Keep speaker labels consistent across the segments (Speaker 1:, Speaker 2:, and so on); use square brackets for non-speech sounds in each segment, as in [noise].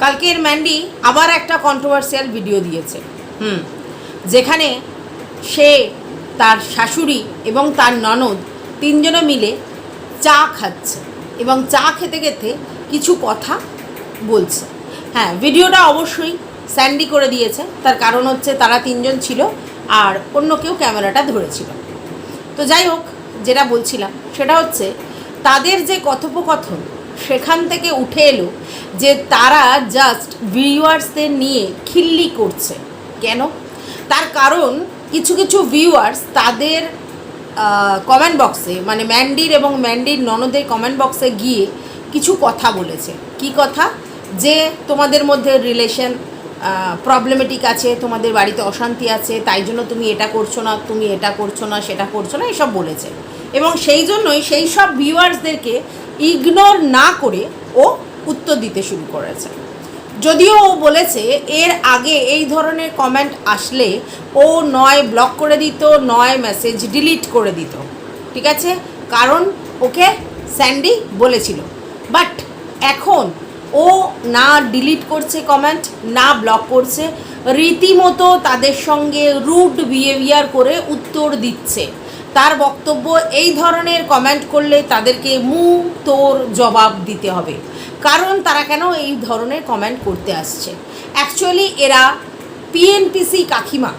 Speaker 1: কালকের ম্যান্ডি আবার একটা কন্ট্রোভার্সিয়াল ভিডিও দিয়েছে। হুম, যেখানে সে, তার শাশুড়ি এবং তার ননদ তিনজনে মিলে চা খাচ্ছে এবং চা খেতে খেতে কিছু কথা বলছে। হ্যাঁ ভিডিওটা অবশ্যই স্যান্ডি করে দিয়েছে। তার কারণ হচ্ছে তারা তিনজন ছিল আর অন্য কেউ ক্যামেরাটা ধরেছিল। তো যাই হোক, যেটা বলছিলাম, সেটা হচ্ছে তাদের যে কথোপকথন সেখান থেকে উঠে এলো যে তারা জাস্ট ভিউয়ার্সদের নিয়ে খিল্লি করছে। কেন? তার কারণ কিছু কিছু ভিউয়ার্স তাদের কমেন্ট বক্সে মানে ম্যান্ডির এবং ম্যান্ডির ননদের কমেন্ট বক্সে গিয়ে কিছু কথা বলেছে। কি কথা? যে তোমাদের মধ্যে রিলেশন প্রবলেমেটিক আছে, তোমাদের বাড়িতে অশান্তি আছে, তাই জন্য তুমি এটা করছ না, তুমি এটা করছ না, সেটা করছ না, এসব বলেছে। এবং সেই জন্যই সেই সব ভিউয়ার্সদেরকে ইগনোর না করে ও উত্তর দিতে শুরু করেছে। যদিও ও বলেছে, এর আগে এই ধরনের কমেন্ট আসলে ও নয় ব্লক করে দিত, নয় মেসেজ ডিলিট করে দিত। ঠিক আছে? কারণ ওকে স্যান্ডি বলেছিল। বাট এখন ও না ডিলিট করছে কমেন্ট না ব্লক করছে, রীতিমতো তাদের সঙ্গে রুড বিহেভিয়ার করে উত্তর দিচ্ছে। তার বক্তব্য এই ধরনের কমেন্ট করলে তাদেরকে মু তোর জবাব দিতে হবে। কারণ তারা কেন এই ধরনের কমেন্ট করতে আসছে? অ্যাকচুয়ালি এরা পিএনপিসি কাকিমা,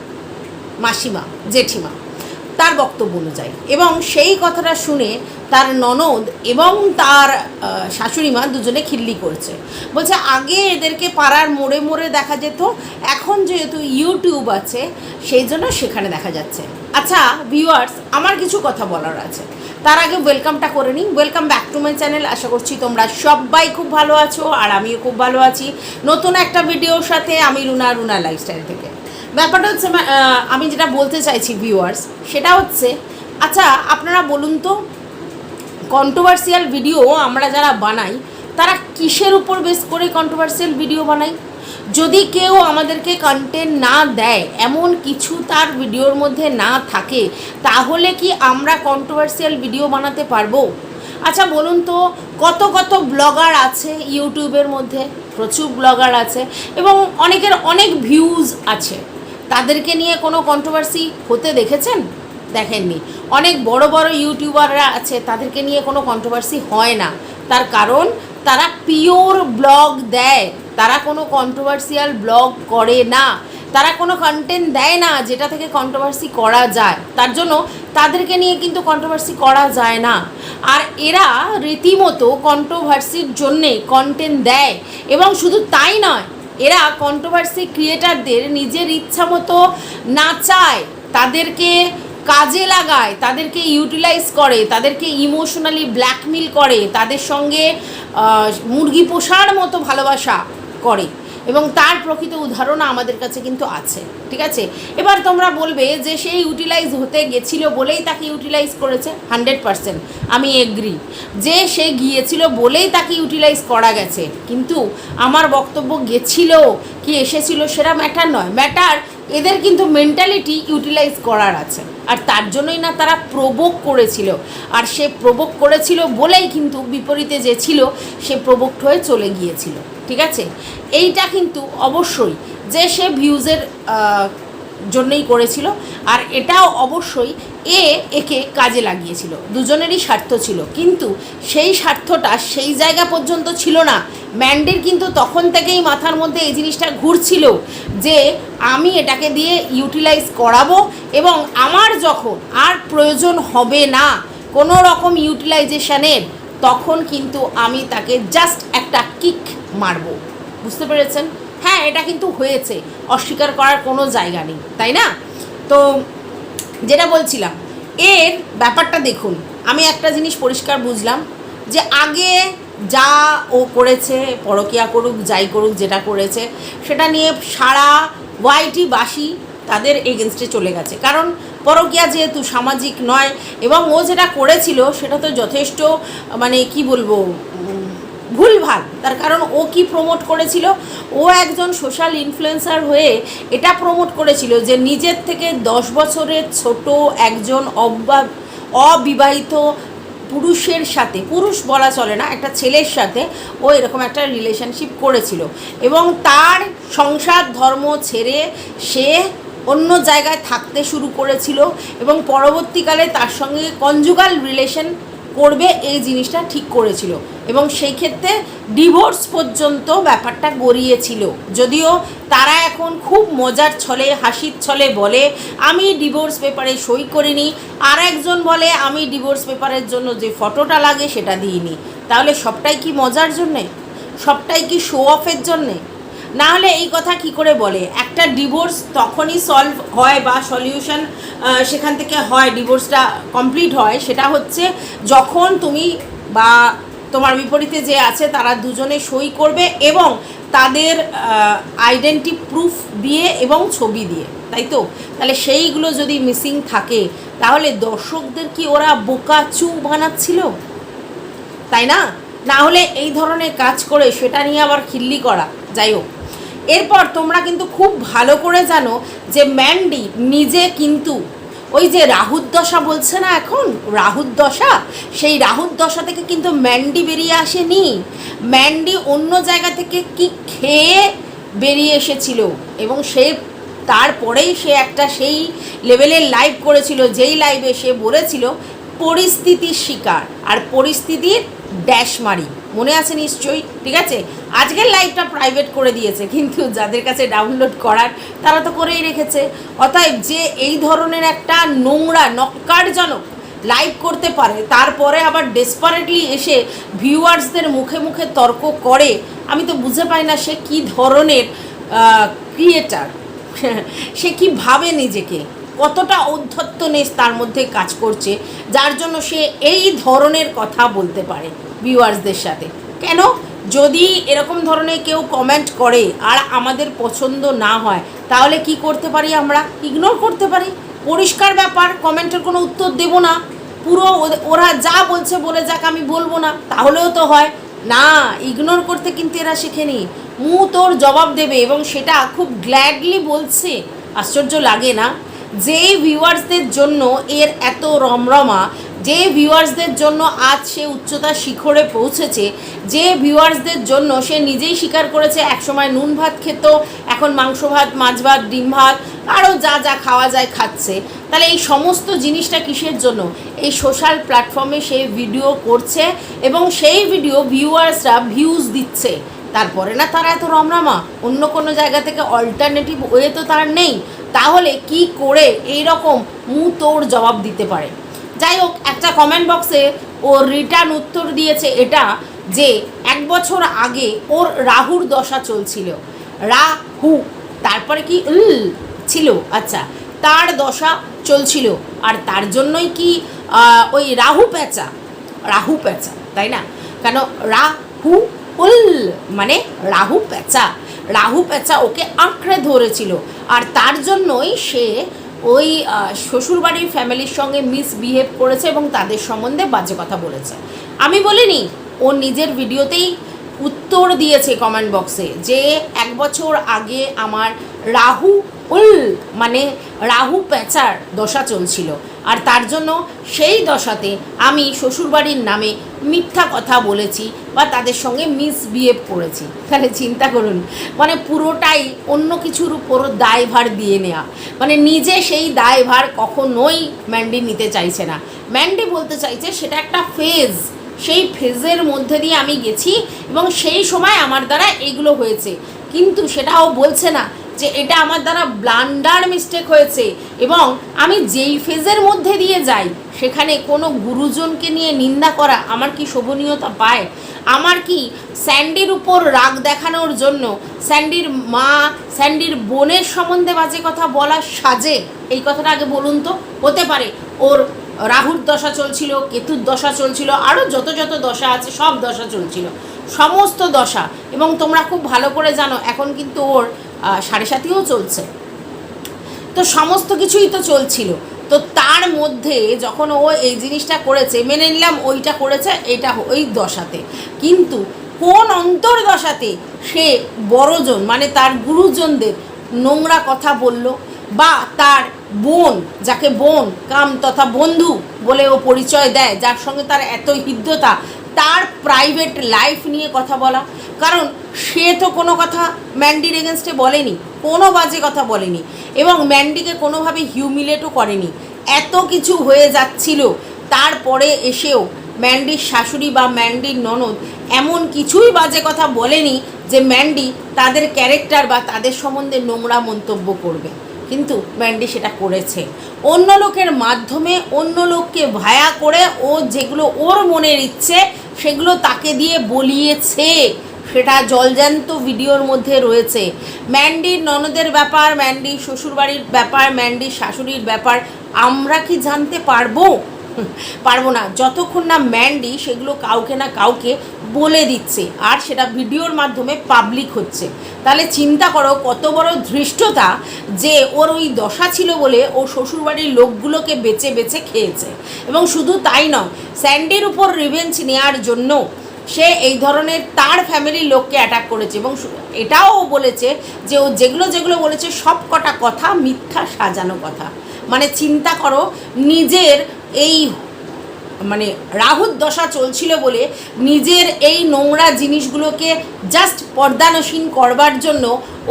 Speaker 1: মাসিমা, জেঠিমা। তার বক্তব্য অনুযায়ী। এবং সেই কথাটা শুনে তার ননদ এবং তার শাশুড়ি মা দুজনে খিল্লি করছে। বলছে, আগে এদেরকে পাড়ার মোড়ে মোড়ে দেখা যেত, এখন যেহেতু ইউটিউব আছে, সেই জন্য সেখানে দেখা যাচ্ছে। আচ্ছা ভিউয়ার্স আমার কিছু কথা বলার আছে। তার আগে ওয়েলকামটা করে নিই welcome back to my channel আশা করছি তোমরা সবাই খুব ভালো আছো, আর আমিও খুব ভালো আছি। নতুন একটা ভিডিওর সাথে আমি রুনা রুনা লাইফস্টাইল থেকে। ব্যাপারটা হচ্ছে আমি যেটা বলতে চাইছি ভিউয়ার্স সেটা হচ্ছে আচ্ছা আপনারা বলুন তো কন্ট্রোভার্সিয়াল ভিডিও আমরা যারা বানাই, তারা কিসের উপর বেস করে কন্ট্রোভার্সিয়াল ভিডিও বানাই? যদি কেউ আমাদেরকে কন্টেন্ট না দেয়, এমন কিছু তার ভিডিওর মধ্যে না থাকে, তাহলে কি আমরা কন্ট্রোভার্সিয়াল ভিডিও বানাতে পারব? আচ্ছা বলুন তো, কত কত ব্লগার আছে ইউটিউবের মধ্যে? প্রচুর ব্লগার আছে, এবং অনেকের অনেক ভিউজ আছে। তাদেরকে নিয়ে কোনো কন্ট্রোভার্সি হতে দেখেছেন? দেখেননি। অনেক বড় বড় ইউটিউবাররা আছে, তাদেরকে নিয়ে কোনো কন্ট্রোভার্সি হয় না। তার কারণ, তারা পিওর ব্লগ দেয়। তারা কোনো কন্ট্রোভার্সিয়াল ব্লগ করে না। তারা কোনো কন্টেন্ট দেয় না যেটা থেকে কন্ট্রোভার্সি করা যায়। তার জন্য তাদেরকে নিয়ে কিন্তু কন্ট্রোভার্সি করা যায় না। আর এরা রীতিমতো কন্ট্রোভার্সির জন্যে কন্টেন্ট দেয়। এবং শুধু তাই নয় এরা কন্ট্রোভার্সি ক্রিয়েটারদের নিজের ইচ্ছা মতো না চায়, তাদেরকে কাজে লাগায়, তাদেরকে ইউটিলাইজ করে, তাদেরকে ইমোশনালি ব্ল্যাকমেল করে, তাদের সঙ্গে মুরগি পোষার মতো ভালোবাসা করে। এবং তার প্রকৃত উদাহরণ আমাদের কাছে কিন্তু আছে। ঠিক আছে? এবার তোমরা বলবে যে সে ইউটিলাইজ হতে গেছিল বলেই তাকে ইউটিলাইজ করেছে হান্ড্রেড পারসেন্ট আমি এগ্রি যে সে গিয়েছিল বলেই তাকে ইউটিলাইজ করা গেছে। কিন্তু আমার বক্তব্য গেছিল, কি এসেছিল সেটা ম্যাটার নয়। ম্যাটার এদের কিন্তু মেন্টালিটি ইউটিলাইজ করার আছে। আর তার জন্যই না তারা প্রবোক করেছিল। আর সে প্রবোক করেছিল বলেই কিন্তু বিপরীতে যে ছিল, সে প্রবোক্ট হয়ে চলে গিয়েছিল। ঠিক আছে? এইটা কিন্তু অবশ্যই। যে সে ভিউজের জন্যই করেছিল। আর এটাও অবশ্যই এ একে কাজে লাগিয়েছিল। দুজনেরই স্বার্থ ছিল। কিন্তু সেই স্বার্থটা সেই জায়গা পর্যন্ত ছিল না। ম্যান্ডির কিন্তু তখন থেকেই মাথার মধ্যে এই জিনিসটা ঘুরছিল যে আমি এটাকে দিয়ে ইউটিলাইজ করাবো এবং আমার যখন আর প্রয়োজন হবে না কোনো রকম ইউটিলাইজেশনের, তখন কিন্তু আমি তাকে জাস্ট একটা কিক মারবো। বুঝতে পেরেছেন? হ্যাঁ এটা কিন্তু হয়েছে। অস্বীকার করার কোনো জায়গা নেই, তাই না? তো যেটা বলছিলাম, এর ব্যাপারটা দেখুন, আমি একটা জিনিস পরিষ্কার বুঝলাম যে আগে যা ও করেছে, পরকিয়া করুক, যাই করুক, যেটা করেছে, সেটা নিয়ে সারা ওয়াইটি বাসি তাদের এগেনস্টে চলে গেছে। কারণ পরকিয়া যেহেতু সামাজিক নয়, এবং ও যেটা করেছিল সেটা তো যথেষ্ট মানে কি বলব ভুলভাল। তার কারণ ও কি প্রমোট করেছিল? ও একজন সোশ্যাল ইনফ্লুয়েন্সার হয়ে এটা প্রমোট করেছিল যে নিজের থেকে দশ বছরের ছোট একজন অবিবাহিত পুরুষের সাথে, পুরুষ বলা চলে না, একটা ছেলের সাথে ও এরকম একটা রিলেশনশিপ করেছিল। এবং তার সংসার, ধর্ম ছেড়ে সে অন্য জায়গায় থাকতে শুরু করেছিল এবং পরবর্তীকালে তার সঙ্গে কনজুগাল রিলেশন করবে, এই জিনিসটা ঠিক করেছিল। এবং সেই ক্ষেত্রে ডিভোর্স পর্যন্ত ব্যাপারটা গড়িয়েছিল। যদিও তারা এখন খুব মজার ছলে, হাসির ছলে বলে, আমি ডিভোর্স পেপারে সই করিনি। আর একজন বলে, আমি ডিভোর্স পেপারের জন্য যে ফটোটা লাগে সেটা দিইনি। তাহলে সবটাই কি মজার জন্যে? সবটাই কি শো অফের জন্যে? না হলে এই কথা কি করে বলে? একটা ডিভোর্স তখনই সলভ হয় বা সলিউশন সেখান থেকে হয় ডিভোর্সটা কমপ্লিট হয়। সেটা হচ্ছে যখন তুমি বা তোমার বিপরীতে যে আছে, তারা দুজনে সই করবে এবং তাদের আইডেন্টি প্রুফ দিয়ে এবং ছবি দিয়ে। তাই তো? তাহলে সেইগুলো যদি মিসিং থাকে, তাহলে দর্শকদের কি ওরা বোকা চু বানাচ্ছিল? তাই না? না হলে এই ধরনের কাজ করে সেটা নিয়ে আবার খিল্লি করা। যাই হোক। এরপর তোমরা কিন্তু খুব ভালো করে জানো যে ম্যান্ডি নিজে কিন্তু ওই যে রাহুর দশা বলছে না এখন? রাহুর দশা? সেই রাহুর দশা থেকে কিন্তু ম্যান্ডি বেরিয়ে আসেনি। ম্যান্ডি অন্য জায়গা থেকে কি খেয়ে বেরিয়ে এসেছিল? এবং সে তারপরেই সে একটা সেই লেভেলের লাইভ করেছিল, যেই লাইভে সে বলেছিল, পরিস্থিতির শিকার। আর পরিস্থিতির ড্যাশ মারি। মনে আছে নিশ্চয়ই? ঠিক আছে? আজকের লাইভটা প্রাইভেট করে দিয়েছে, কিন্তু যাদের কাছে ডাউনলোড করার, তারা তো করেই রেখেছে। অতএব যে এই ধরনের একটা নোংরা, নক্কারজনক লাইভ করতে পারে, তারপরে আবার ডেসপারেটলি এসে ভিউয়ার্সদের মুখে মুখে তর্ক করে, আমি তো বুঝে পাই না সে কী ধরনের ক্রিয়েটার [laughs] সে কি ভাবে নিজেকে? কতটা ঔদ্ধত্যনেস তার মধ্যে কাজ করছে? যার জন্য সে এই ধরনের কথা বলতে পারে। ভিউয়ার্সদের সাথে। কেন? যদি এরকম ধরনের কেউ কমেন্ট করে আর আমাদের পছন্দ না হয়, তাহলে কি করতে পারি আমরা? ইগনোর করতে পারি। পরিষ্কার ব্যাপার কমেন্টের কোনো উত্তর দেব না। পুরো ওরা যা বলছে বলে যাক, আমি বলব না। তাহলেও তো হয়। না ইগনোর করতে কিন্তু এরা শেখেনি। মু তোর জবাব দেবে এবং সেটা খুব গ্ল্যাডলি বলছে। আশ্চর্য লাগে না? যে ভিউয়ার্সদের জন্য এর এত রমরমা যে ভিউয়ার্সদের জন্য আজ সে উচ্চতার শিখরে পৌঁছেছে, যে ভিউয়ার্সদের জন্য সে নিজেই স্বীকার করেছে একসময় নুন ভাত খেত, এখন মাংস ভাত, মাছ ভাত, ডিম ভাত, আরও যা যা খাওয়া যায় খাচ্ছে। তাহলে এই সমস্ত জিনিসটা কিসের জন্য? এই সোশ্যাল প্ল্যাটফর্মে সে ভিডিও করছে এবং সেই ভিডিও ভিউয়ার্সরা ভিউজ দিচ্ছে। তারপরে না তারা এত রমরামা? অন্য কোনো জায়গা থেকে অল্টারনেটিভ ওয়ে তো তার নেই। তাহলে কি করে এই রকম মু জবাব দিতে পারে? যাই হোক, একটা কমেন্ট বক্সে ও রিটার্ন উত্তর দিয়েছে এটা যে এক বছর আগে ওর রাহুর দশা চলছিল। রাহু, তারপরে কি ছিল আচ্ছা তার দশা চলছিল। আর তার জন্যই কি ওই রাহু প্যাঁচা রাহু প্যাঁচা তাই না? কেন রাহু উল মানে রাহু প্যাঁচা রাহু প্যাঁচা ওকে আঁকড়ে ধরেছিল। আর তার জন্যই সে ওই শ্বশুরবাড়ির ফ্যামিলির সঙ্গে মিসবিহেভ করেছে এবং তাদের সম্বন্ধে বাজে কথা বলেছে। আমি বলিনি, ও নিজের ভিডিওতেই উত্তর দিয়েছে কমেন্ট বক্সে যে, এক বছর আগে আমার রাহু উল মানে রাহু প্যাঁচার দশা চলছিল। আর তার জন্য সেই দশাতে আমি শ্বশুরবাড়ির নামে মিথ্যা কথা বলেছি বা তাদের সঙ্গে মিসবিহেভ করেছি। তাহলে চিন্তা করুন মানে পুরোটাই অন্য কিছুর উপর দায়ভার দিয়ে নেওয়া মানে নিজে সেই দায়ভার কখনোই ম্যান্ডি নিতে চাইছে না। ম্যান্ডি বলতে চাইছে সেটা একটা ফেজ সেই ফেজের মধ্যে দিয়ে আমি গেছি এবং সেই সময় আমার দ্বারা এগুলো হয়েছে। কিন্তু সেটাও বলছে না যে এটা আমার দ্বারা ব্লান্ডার মিস্টেক হয়েছে এবং আমি যেই ফেজের মধ্যে দিয়ে যাই, সেখানে কোনো গুরুজনকে নিয়ে নিন্দা করা আমার কি শোভনীয়তা পায়? আমার কি স্যান্ডির উপর রাগ দেখানোর জন্য স্যান্ডির মা, স্যান্ডির বোনের সম্বন্ধে বাজে কথা বলা সাজে? এই কথাটা আগে বলুন তো। হতে পারে ওর রাহুর দশা চলছিল, কেতুর দশা চলছিল আরও যত যত দশা আছে সব দশা চলছিল। সমস্ত দশা। এবং তোমরা খুব ভালো করে জানো, এখন কিন্তু ওর সাড়ে সাতিও চলছে। তো সমস্ত কিছুই তো চলছিল। তো তার মধ্যে যখন ও এই জিনিসটা করেছে, মেনে নিলাম ওইটা করেছে, এটা ওই দশাতে। কিন্তু কোন অন্তর্দশাতে সে বড়জন মানে তার গুরুজনদের নোংরা কথা বলল বা তার বোন, যাকে বোন, কাম তথা বন্ধু বলে ও পরিচয় দেয়, যার সঙ্গে তার এত হৃদ্যতা তার প্রাইভেট লাইফ নিয়ে কথা বলা। কারণ সে তো কোনো কথা ম্যান্ডির এগেনস্টে বলেনি, কোনো বাজে কথা বলেনি এবং ম্যান্ডিকে কোনোভাবে হিউমিলেটও করেনি। এত কিছু হয়ে যাচ্ছিল, তারপরে এসেও ম্যান্ডির শাশুড়ি বা ম্যান্ডির ননদ এমন কিছুই বাজে কথা বলেনি যে ম্যান্ডি তাদের ক্যারেক্টার বা তাদের সম্বন্ধে নোংরা মন্তব্য করবে। কিন্তু ম্যান্ডি সেটা করেছে। অন্য লোকের মাধ্যমে অন্য লোককে ভায়া করে ও যেগুলো ওর মনের ইচ্ছে সেগুলো তাকে দিয়ে বলিয়েছে। সেটা জলজ্যান্ত ভিডিওর মধ্যে রয়েছে। ম্যান্ডির ননদের ব্যাপার, ম্যান্ডি শ্বশুরবাড়ির ব্যাপার ম্যান্ডির শাশুড়ির ব্যাপার, আমরা কি জানতে পারব? পারব না। যতক্ষণ না ম্যান্ডি সেগুলো কাউকে না কাউকে বলে দিচ্ছে, আর সেটা ভিডিওর মাধ্যমে পাবলিক হচ্ছে। তাহলে চিন্তা করো কত বড় ধৃষ্টতা যে ওর ওই দশা ছিল বলে ও শ্বশুরবাড়ির লোকগুলোকে বেছে বেছে খেয়েছে। এবং শুধু তাই নয় স্যান্ডের উপর রিভেঞ্জ নেওয়ার জন্য সে এই ধরনের তার ফ্যামিলির লোককে অ্যাটাক করেছে এবং এটাও বলেছে যে ও যেগুলো যেগুলো বলেছে সব কটা কথা মিথ্যা সাজানো কথা। মানে চিন্তা করো নিজের এই মানে রাহুর দশা চলছিল বলে নিজের এই নোংরা জিনিসগুলোকে জাস্ট পর্দানসীন করবার জন্য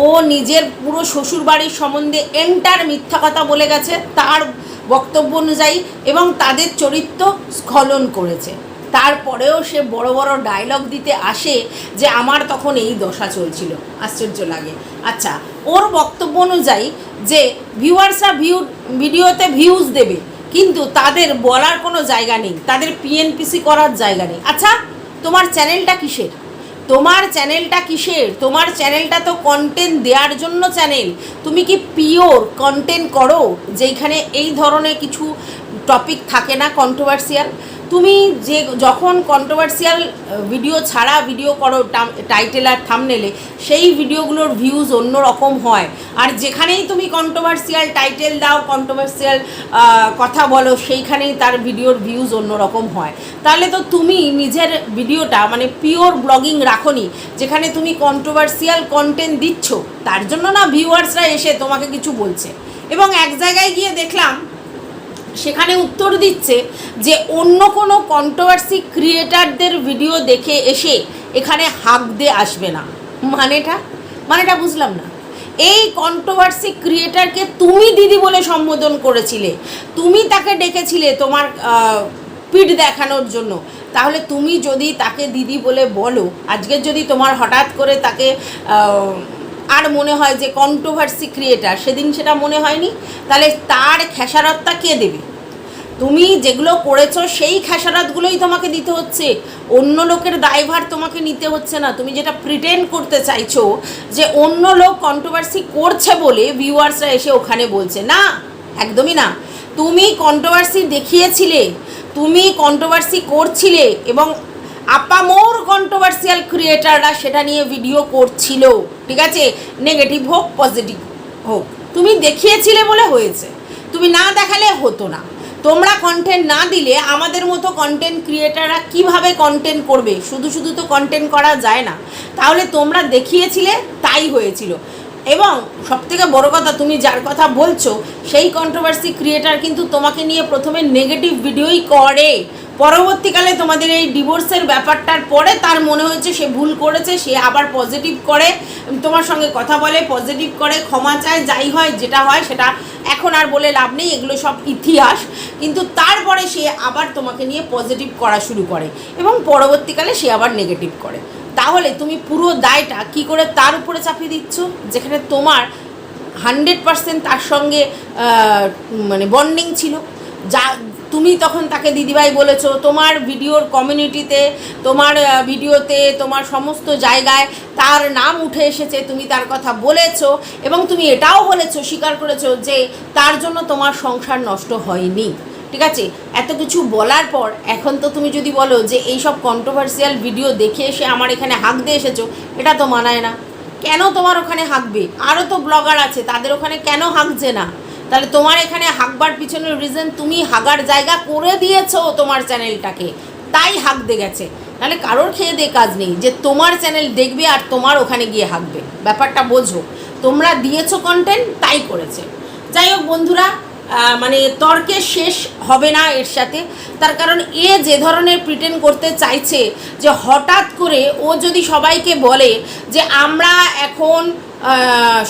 Speaker 1: ও নিজের পুরো শ্বশুরবাড়ির সম্বন্ধে এন্টার মিথ্যা কথা বলে গেছে, তার বক্তব্য অনুযায়ী এবং তাদের চরিত্র স্খলন করেছে। তারপরেও সে বড় বড় ডায়লগ দিতে আসে যে আমার তখন এই দশা চলছিল, আশ্চর্য লাগে। আচ্ছা ওর বক্তব্য অনুযায়ী যে ভিউয়ার্সরা ভিউ ভিডিওতে ভিউজ দেবে কিন্তু তাদের বলার কোনো জায়গা নেই, তাদের পিএনপিসি করার জায়গা নেই। আচ্ছা তোমার চ্যানেলটা কিসের? তোমার চ্যানেলটা কিসের? তোমার চ্যানেলটা তো কন্টেন্ট দেওয়ার জন্য চ্যানেল। তুমি কি পিওর কন্টেন্ট করো? যেখানে এই ধরনের কিছু টপিক থাকে না কন্ট্রোভার্সিয়াল তুমি যে যখন কন্ট্রোভার্সিয়াল ভিডিও ছাড়া ভিডিও করো টাইটেল আর থামনেলে সেই ভিডিওগুলোর ভিউজ অন্য রকম হয়। আর যেখানেই তুমি কন্ট্রোভার্সিয়াল টাইটেল দাও কন্ট্রোভার্সিয়াল কথা বলো, সেইখানেই তার ভিডিওর ভিউজ অন্য রকম হয়। তাহলে তো তুমি নিজের ভিডিওটা মানে পিওর ব্লগিং রাখোনি, যেখানে তুমি কন্ট্রোভার্সিয়াল কন্টেন্ট দিচ্ছ। তার জন্য না ভিউয়ার্সরা এসে তোমাকে কিছু বলছে। এবং এক জায়গায় গিয়ে দেখলাম সেখানে উত্তর দিচ্ছে যে অন্য কোনো কন্ট্রোভার্সি ক্রিয়েটারদের ভিডিও দেখে এসে এখানে হাঁক দিয়ে আসবে না। মানেটা? মানেটা বুঝলাম না। এই কন্ট্রোভার্সি ক্রিয়েটারকে তুমি দিদি বলে সম্বোধন করেছিলে। তুমি তাকে ডেকেছিলে তোমার পিঠ দেখানোর জন্য। তাহলে তুমি যদি তাকে দিদি বলে বলো, আজকে যদি তোমার হঠাৎ করে তাকে আর মনে হয় যে কন্ট্রোভার্সি ক্রিয়েটার সেদিন সেটা মনে হয়নি। তাহলে তার খেসারতটা কে দেবে? তুমি যেগুলো করেছ, সেই খেসারাতগুলোই তোমাকে দিতে হচ্ছে। অন্য লোকের দায়ভার তোমাকে নিতে হচ্ছে না। তুমি যেটা প্রিটেন্ড করতে চাইছো যে অন্য লোক কন্ট্রোভার্সি করছে বলে ভিউয়ার্সরা এসে ওখানে বলছে, না, একদমই না। তুমি কন্ট্রোভার্সি দেখিয়েছিলে, তুমি কন্ট্রোভার্সি করছিলে এবং আপামোর কন্ট্রোভার্সিয়াল ক্রিয়েটাররা সেটা নিয়ে ভিডিও করছিল। ঠিক আছে? নেগেটিভ হোক পজিটিভ হোক। তুমি দেখিয়েছিলে বলে হয়েছে। তুমি না দেখালে হতো না। তোমরা কন্টেন্ট না দিলে আমাদের মতো কন্টেন্ট ক্রিয়েটাররা কীভাবে কন্টেন্ট করবে? শুধু শুধু তো কন্টেন্ট করা যায় না। তাহলে তোমরা দেখিয়েছিলে, তাই হয়েছিল। এবং সবথেকে বড় কথা, তুমি যার কথা বলছো, সেই কন্ট্রোভার্সি ক্রিয়েটার কিন্তু তোমাকে নিয়ে প্রথমে নেগেটিভ ভিডিওই করে। পরবর্তীকালে তোমাদের এই ডিভোর্সের ব্যাপারটার পরে তার মনে হয়েছে সে ভুল করেছে, সে আবার পজিটিভ করে, তোমার সঙ্গে কথা বলে পজিটিভ করে, ক্ষমা চায়, যাই হয়, যেটা হয়, সেটা এখন আর বলে লাভ নেই, এগুলো সব ইতিহাস। কিন্তু তারপরে সে আবার তোমাকে নিয়ে পজিটিভ করা শুরু করে এবং পরবর্তীকালে সে আবার নেগেটিভ করে। তাহলে তুমি পুরো দায়টা কি করে তার উপরে চাপিয়ে দিচ্ছ? যেখানে তোমার হান্ড্রেড পার্সেন্ট তার সঙ্গে মানে বন্ডিং ছিল। যা তুমি তখন তাকে দিদিভাই বলেছ, তোমার ভিডিওর কমিউনিটিতে তোমার ভিডিওতে, তোমার সমস্ত জায়গায় তার নাম উঠে এসেছে, তুমি তার কথা বলেছ এবং তুমি এটাও বলেছ, স্বীকার করেছ যে তার জন্য তোমার সংসার নষ্ট হয়নি। ঠিক আছে? এত কিছু বলার পর এখন তো তুমি যদি বলো যে এই সব কন্ট্রোভার্সিয়াল ভিডিও দেখে এসে আমার এখানে হাঁক দিয়ে এসেছ, এটা তো মানায় না। কেন তোমার ওখানে হাঁকবে? আরও তো ব্লগার আছে, তাদের ওখানে কেন হাঁকছে না? তাহলে তোমার এখানে হাঁকবার পিছনের রিজন তুমি হাগার জায়গা করে দিয়েছ তোমার চ্যানেলটাকে তাই হাঁকতে গেছে। তাহলে কারোর খেয়ে দিয়ে কাজ নেই। যে তোমার চ্যানেল দেখবে আর তোমার ওখানে গিয়ে হাঁকবে। ব্যাপারটা বোঝো। তোমরা দিয়েছ কন্টেন্ট তাই করেছে। যাই হোক বন্ধুরা মানে তর্কে শেষ হবে না এর সাথে। তার কারণ এ যে ধরনের প্রিটেন্ড করতে চাইছে যে হঠাৎ করে ও যদি সবাইকে বলে যে আমরা এখন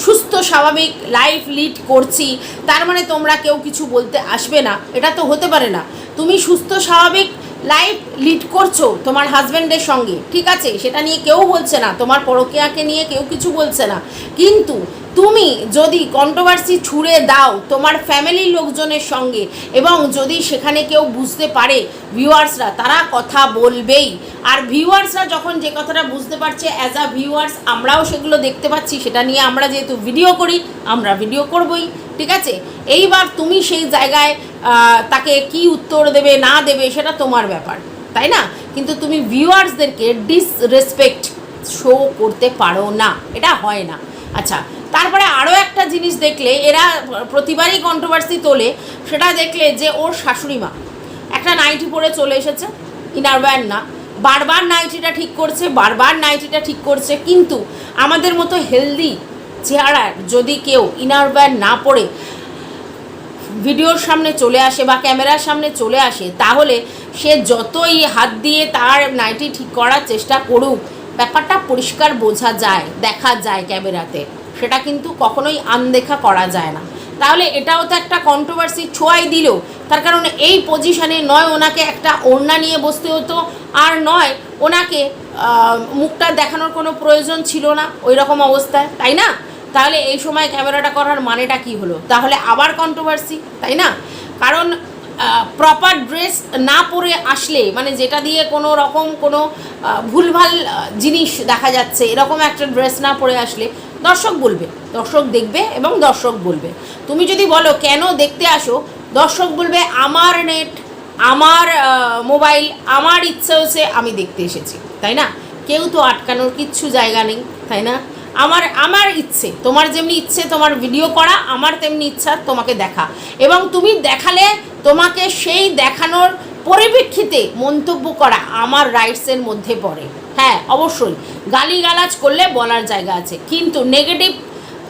Speaker 1: সুস্থ, স্বাভাবিক লাইফ লিড করছি, তার মানে তোমরা কেউ কিছু বলতে আসবে না। এটা তো হতে পারে না। তুমি সুস্থ, স্বাভাবিক লাইফ লিড করছ তোমার হাজব্যান্ডের সঙ্গে, ঠিক আছে? সেটা নিয়ে কেউ বলছে না। তোমার পরকীয়াকে নিয়ে কেউ কিছু বলছে না। কিন্তু তুমি যদি কন্ট্রোভার্সি ছুড়ে দাও তোমার ফ্যামিলির লোকজনের সঙ্গে এবং যদি সেখানে কেউ বুঝতে পারে ভিউয়ার্সরা তারা কথা বলবেই। আর ভিউয়ার্সরা যখন যে কথাটা বুঝতে পারছে অ্যাজ আ ভিউয়ার্স আমরাও সেগুলো দেখতে পাচ্ছি, সেটা নিয়ে আমরা যেহেতু ভিডিও করি, আমরা ভিডিও করবই, ঠিক আছে? এইবার তুমি সেই জায়গায় তাকে কি উত্তর দেবে, না দেবে, সেটা তোমার ব্যাপার, তাই না? কিন্তু তুমি ভিউয়ার্সদেরকে ডিসরেসপেক্ট শো করতে পারো না, এটা হয় না। আচ্ছা তারপরে আরও একটা জিনিস দেখলে, এরা প্রতিবারই কন্ট্রোভার্সি তোলে, সেটা দেখলে যে ওর শাশুড়ি মা। একটা নাইটি পরে চলে এসেছে ইনার ব্যান্ড না। বারবার নাইটিটা ঠিক করছে, বারবার নাইটিটা ঠিক করছে, কিন্তু আমাদের মতো হেলদি চেহারার যদি কেউ ইনার ব্যান্ড না পরে ভিডিওর সামনে চলে আসে বা ক্যামেরার সামনে চলে আসে, তাহলে সে যতই হাত দিয়ে তার নাইটি ঠিক করার চেষ্টা করুক, ব্যাপারটা পরিষ্কার বোঝা যায়, দেখা যায় ক্যামেরাতে। সেটা কিন্তু কখনোই আনদেখা করা যায় না। তাহলে এটাও তো একটা কন্ট্রোভার্সি ছোঁয়াই দিল। তার কারণ এই পজিশনে নয় ওনাকে একটা ওড়না নিয়ে বসতে হতো, আর নয় ওনাকে মুখটা দেখানোর কোনো প্রয়োজন ছিল না ওই রকম অবস্থায়, তাই না? তাহলে এই সময় ক্যামেরাটা করার মানেটা কি হলো? তাহলে আবার কন্ট্রোভার্সি তাই না? কারণ প্রপার ড্রেস না পরে আসলে মানে যেটা দিয়ে কোনো রকম কোনো ভুলভাল জিনিস দেখা যাচ্ছে, এরকম একটা ড্রেস না পরে আসলে দর্শক বলবে, দর্শক দেখবে এবং দর্শক বলবে। তুমি যদি বলো, কেন দেখতে আসো? দর্শক বলবে, আমার নেট আমার মোবাইল আমার ইচ্ছে হচ্ছে আমি দেখতে এসেছি। তাই না? কেউ তো আটকানোর কিচ্ছু জায়গা নেই, তাই না? আমার আমার ইচ্ছে, তোমার যেমনি ইচ্ছে তোমার ভিডিও করা, আমার তেমনি ইচ্ছা তোমাকে দেখা। এবং তুমি দেখালে তোমাকে সেই দেখানোর পরিপ্রেক্ষিতে মন্তব্য করা আমার রাইটসের মধ্যে পড়ে। হ্যাঁ অবশ্যই। গালিগালাজ করলে বলার জায়গা আছে। কিন্তু নেগেটিভ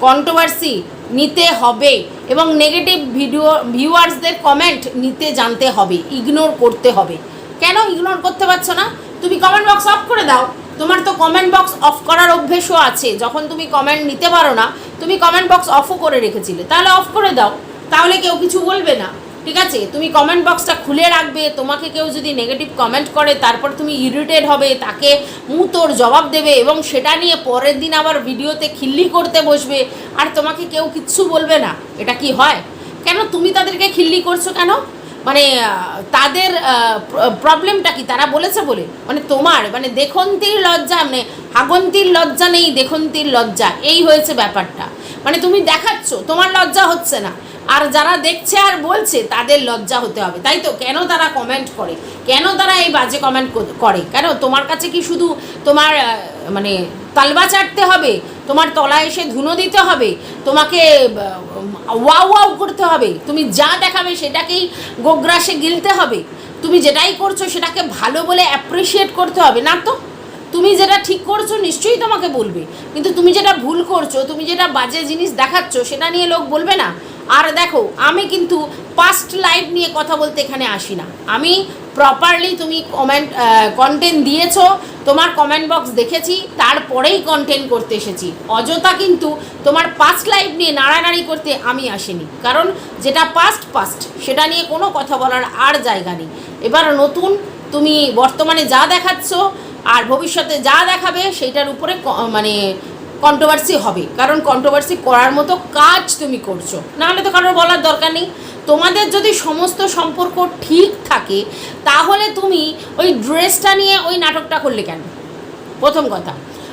Speaker 1: কন্ট্রোভার্সি নিতে হবে এবং নেগেটিভ ভিডিও ভিউয়ার্সদের কমেন্ট নিতে জানতে হবে ইগনোর করতে হবে। কেন ইগনোর করতে পারছ না? তুমি কমেন্ট বক্স অফ করে দাও। তোমার তো কমেন্ট বক্স অফ করার অভ্যেসও আছে। যখন তুমি কমেন্ট নিতে পারো না, তুমি কমেন্ট বক্স অফও করে রেখেছিলে। তাহলে অফ করে দাও। তাহলে কেউ কিছু বলবে না। ঠিক আছে? তুমি কমেন্ট বক্সটা খুলে রাখবে, তোমাকে কেউ যদি নেগেটিভ কমেন্ট করে, তারপর তুমি ইরিটেট হবে, তাকে মুতোর জবাব দেবে এবং সেটা নিয়ে পরের দিন আবার ভিডিওতে খিল্লি করতে বসবে। আর তোমাকে কেউ কিচ্ছু বলবে না। এটা কি হয়? কেন তুমি তাদেরকে খিল্লি করছ কেন? মানে তাদের প্রবলেমটা কি? তারা বলেছে বলে? মানে তোমার মানে দেখন্তির লজ্জা মানে হাগন্তির লজ্জা নেই, দেখন্তির লজ্জা। এই হয়েছে ব্যাপারটা। মানে তুমি দেখাচ্ছ, তোমার লজ্জা হচ্ছে না। আর যারা দেখছে আর বলছে, তাদের লজ্জা হতে হবে। তাই তো? কেন তারা কমেন্ট করে? কেন তারা এই বাজে কমেন্ট করে? কেন? তোমার কাছে কি শুধু তোমার মানে তালবা চাটতে হবে? তোমার তলায় এসে ধুনো দিতে হবে? তোমাকে ওয়াও ওয়াও করতে হবে? তুমি যা দেখাবে সেটাকেই গোগ্রাসে গিলতে হবে? তুমি যেটাই করছ সেটাকে ভালো বলে অ্যাপ্রিসিয়েট করতে হবে, না তো? তুমি যেটা ঠিক করছ নিশ্চয়ই তোমাকে বলবে। কিন্তু তুমি যেটা ভুল করছ, তুমি যেটা বাজে জিনিস দেখাচ্ছ, সেটা নিয়ে লোক বলবে না। আর দেখো, আমি কিন্তু পাস্ট লাইফ নিয়ে কথা বলতে এখানে আসি না। আমি প্রপারলি তুমি কমেন্ট কন্টেন্ট দিয়েছ, তোমার কমেন্ট বক্স দেখেছি, তারপরেই কন্টেন্ট করতে এসেছি। অযথা কিন্তু তোমার পাস্ট লাইফ নিয়ে নাড়ানাড়ি করতে আমি আসিনি। কারণ যেটা পাস্ট পাস্ট সেটা নিয়ে কোনো কথা বলার আর জায়গা নেই। এবার নতুন তুমি বর্তমানে যা দেখাচ্ছ, আর ভবিষ্যতে যা দেখাবে, সেইটার উপরে মানে কন্ট্রোভার্সি হবে। কারণ কন্ট্রোভার্সি করার মতো কাজ তুমি করছ। নাহলে তো কারোর বলার দরকার নেই। তোমাদের যদি সমস্ত সম্পর্ক ঠিক থাকে, তাহলে তুমি ওই ড্রেসটা নিয়ে ওই নাটকটা করলে কেন? প্রথম কথা।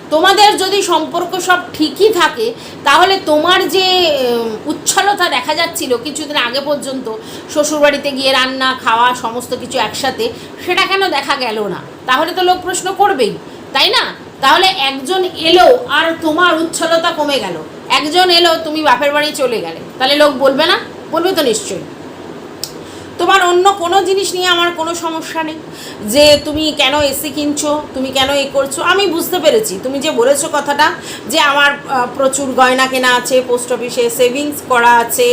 Speaker 1: তোমাদের যদি সম্পর্ক সব ঠিকই থাকে, তাহলে তোমার যে উচ্ছলতা দেখা যাচ্ছিল কিছুদিন আগে পর্যন্ত, শ্বশুরবাড়িতে গিয়ে রান্না, খাওয়া, সমস্ত কিছু একসাথে, সেটা কেন দেখা গেল না? তাহলে তো লোক প্রশ্ন করবেই, তাই না? তাহলে একজন এলো আর তোমার উচ্ছলতা কমে গেল। একজন এলো, তুমি বাপের বাড়ি চলে গেলে। তাহলে লোক বলবে না? বলবে তো নিশ্চয়ই। তোমার অন্য কোনো জিনিস নিয়ে আমার কোনো সমস্যা নেই। যে তুমি কেন এসি কিনছো, তুমি কেন এ করছ, আমি বুঝতে পেরেছি। তুমি যে বলেছ কথাটা, যে আমার প্রচুর গয়না কেনা আছে, পোস্ট অফিসে সেভিংস করা আছে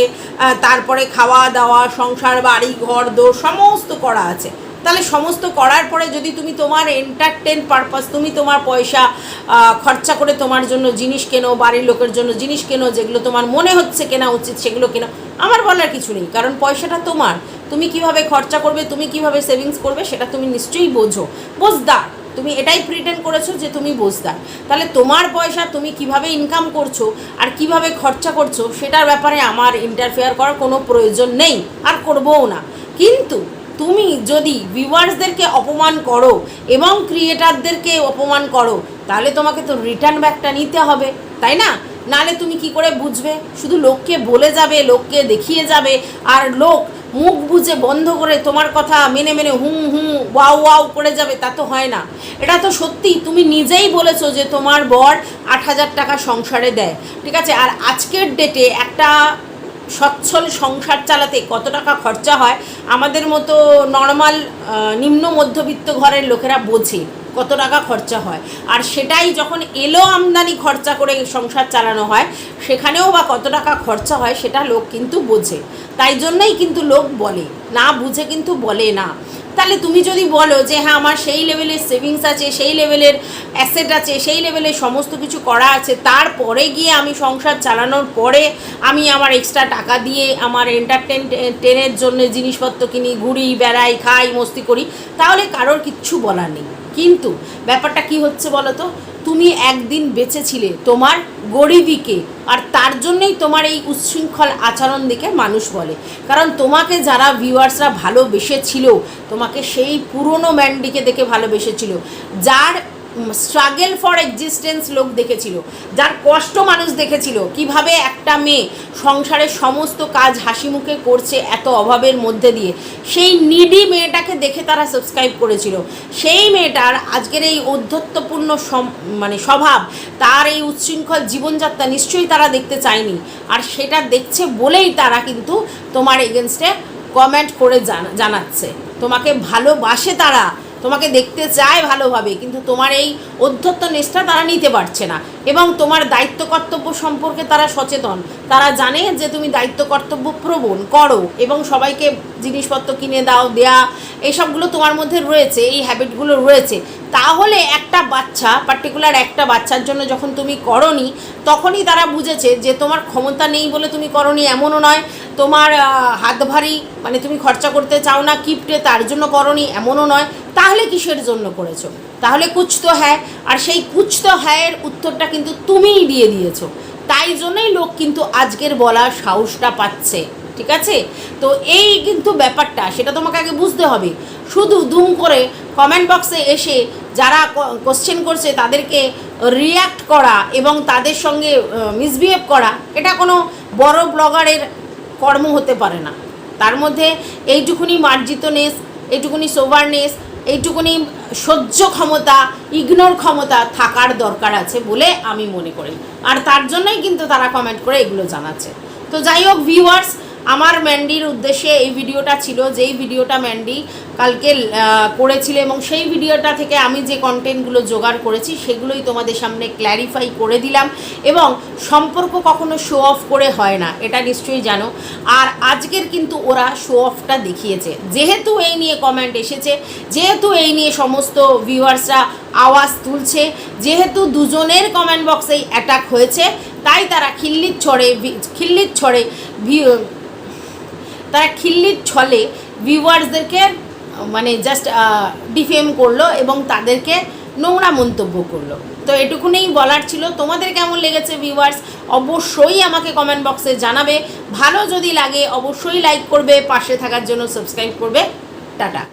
Speaker 1: তারপরে খাওয়া দাওয়া, সংসার, বাড়ি, ঘর, দোর, সমস্ত করা আছে। তাহলে সমস্ত করার পরে যদি তুমি তোমার এন্টারটেন পারপাস তুমি তোমার পয়সা খরচা করে তোমার জন্য জিনিস কেনো, বাড়ির লোকের জন্য জিনিস কেনো, যেগুলো তোমার মনে হচ্ছে কেনা উচিত সেগুলো কেনো, আমার বলার কিছু নেই। কারণ পয়সাটা তোমার। তুমি কীভাবে খরচা করবে, তুমি কীভাবে সেভিংস করবে, সেটা তুমি নিশ্চয়ই বোঝো। বোঝদার। তুমি এটাই প্রিটেন্ড করেছ যে তুমি বোঝদার। তাহলে তোমার পয়সা তুমি কীভাবে ইনকাম করছ আর কীভাবে খরচা করছ, সেটার ব্যাপারে আমার ইন্টারফেয়ার করার কোনো প্রয়োজন নেই। আর করবও না। কিন্তু তুমি যদি ভিউয়ার্সদেরকে অপমান করো এবং ক্রিয়েটারদেরকে অপমান করো, তাহলে তোমাকে তো রিটার্ন ব্যাকটা নিতে হবে, তাই না? নালে তুমি কি করে বুঝবে? শুধু লোককে বলে যাবে, লোককে দেখিয়ে যাবে, আর লোক মুখ বুঝে বন্ধ করে তোমার কথা মেনে মেনে হুম হুম, ওয়াও ওয়াও করে যাবে, তা তো হয় না। এটা তো সত্যি, তুমি নিজেই বলেছ যে তোমার বর আট হাজার টাকা সংসারে দেয়, ঠিক আছে? আর আজকের ডেটে একটা সচ্ছল সংসার চালাতে কত টাকা খরচা হয়, আমাদের মতো নর্মাল নিম্ন মধ্যবিত্ত ঘরের লোকেরা বোঝে কত টাকা খরচা হয়। আর সেটাই যখন এলো আমদানি খরচা করে সংসার চালানো হয়, সেখানেও বা কত টাকা খরচা হয় সেটা লোক কিন্তু বোঝে। তাই জন্যই কিন্তু লোক বলে, না বুঝে কিন্তু বলে না। তাহলে তুমি যদি বলো যে হ্যাঁ আমার সেই লেভেলের সেভিংস আছে, সেই লেভেলের অ্যাসেট আছে, সেই লেভেলের সমস্ত কিছু করা আছে, তারপরে গিয়ে আমি সংসার চালানোর পরে আমি আমার এক্সট্রা টাকা দিয়ে আমার এন্টারটেন টেনের জন্য জিনিসপত্র কিনি, ঘুরি, বেড়াই, খাই, মস্তি করি, তাহলে কারোর কিচ্ছু বলার নেই। কিন্তু ব্যাপারটা কি হচ্ছে বলো তো তুমি একদিন বেঁচেছিলে তোমার গরিবিকে, আর তার জন্যই তোমার এই উচ্ছৃঙ্খল আচরণ দিকে মানুষ বলে। কারণ তোমাকে যারা ভিউয়ার্সরা ভালোবেসেছিল, তোমাকে সেই পুরনো ম্যান্ডিকে দেখে ভালোবেসেছিল, যার স্ট্রাগেল ফর এক্সিস্টেন্স লোক দেখেছিল, যার কষ্ট মানুষ দেখেছিল, কীভাবে একটা মেয়ে সংসারের সমস্ত কাজ হাসি মুখে করছে এত অভাবের মধ্যে দিয়ে। সেই নিডি মেয়েটাকে দেখে তারা সাবস্ক্রাইব করেছিল। সেই মেয়েটার আজকের এই সম- মানে স্বভাব, তার এই উচ্ছৃঙ্খল জীবনযাত্রা নিশ্চয়ই তারা দেখতে চায়নি। আর সেটা দেখছে বলেই তারা কিন্তু তোমার এগেনস্টে কমেন্ট করে জানা- জানাচ্ছে। তোমাকে ভালোবাসে তারা। তোমাকে দেখতে চায় ভালোভাবে, কিন্তু তোমার এই অধ্যত্ত নিষ্ঠা তারা নিতে পারছে না। এবং তোমার দায়িত্ব কর্তব্য সম্পর্কে তারা সচেতন। তারা জানে যে তুমি দায়িত্ব কর্তব্য প্রবণ, করো, এবং সবাইকে জিনিসপত্র কিনে দাও, দেয়া এইসবগুলো তোমার মধ্যে রয়েছে, এই হ্যাবিটগুলো রয়েছে। তাহলে একটা বাচ্চা পার্টিকুলার একটা বাচ্চার জন্য যখন তুমি করনি, তখনই তারা বুঝেছে যে তোমার ক্ষমতা নেই বলে তুমি করনি, এমনও নয়। তোমার হাত ভারী মানে তুমি খরচা করতে চাও না, কিপটে তার জন্য করনি, এমনও নয়। তাহলে কিসের জন্য করেছ? তাহলে কুছ তো হ্যায়, আর সেই কুছ তো হ্যায়ের উত্তরটা কিন্তু তুমিই দিয়ে দিয়েছ। তাই জন্যই লোক কিন্তু আজকের বলার সাহসটা পাচ্ছে, ঠিক আছে? তো এই কিন্তু ব্যাপারটা, সেটা তোমাকে আগে বুঝতে হবে। শুধু দুম করে কমেন্ট বক্সে এসে যারা কোশ্চেন করছে, তাদেরকে রিয়্যাক্ট করা এবং তাদের সঙ্গে মিসবিহেভ করা, এটা কোনো বড় ব্লগারের কর্ম হতে পারে না। তার মধ্যে এইটুকুনি মার্জিতনেস এইটুকুনি সোভারনেস এইটুকুনি সহ্য ক্ষমতা ইগনোর ক্ষমতা থাকার দরকার আছে বলে আমি মনে করি। আর তার জন্যই কিন্তু তারা কমেন্ট করে এগুলো জানাচ্ছে। তো যাই হোক ভিউয়ার্স আমার ম্যান্ডির উদ্দেশ্যে এই ভিডিওটা ছিল, যেই ভিডিওটা ম্যান্ডি কালকে করেছিল এবং সেই ভিডিওটা থেকে আমি যে কন্টেন্টগুলো জোগাড় করেছি, সেগুলোই তোমাদের সামনে ক্ল্যারিফাই করে দিলাম এবং সম্পর্ক কখনো শো অফ করে হয় না, এটা নিশ্চয়ই জানো। আর আজকের কিন্তু ওরা শো অফটা দেখিয়েছে। যেহেতু এই নিয়ে কমেন্ট এসেছে, যেহেতু এই নিয়ে সমস্ত ভিউয়ার্সরা আওয়াজ তুলছে, যেহেতু দুজনের কমেন্ট বক্সেই অ্যাটাক হয়েছে, তাই তারা খিল্লির ছড়ে খিল্লির ছড়ে তারা খিল্লির ছলে ভিউয়ার্সদেরকে মানে জাস্ট ডিফেম করল এবং তাদেরকে নোংরা মন্তব্য করল। তো এটুকুনেই বলার ছিল। তোমাদের কেমন লেগেছে ভিউয়ার্স অবশ্যই আমাকে কমেন্ট বক্সে জানাবে। ভালো যদি লাগে, অবশ্যই লাইক করবে, পাশে থাকার জন্য সাবস্ক্রাইব করবে। টাটা।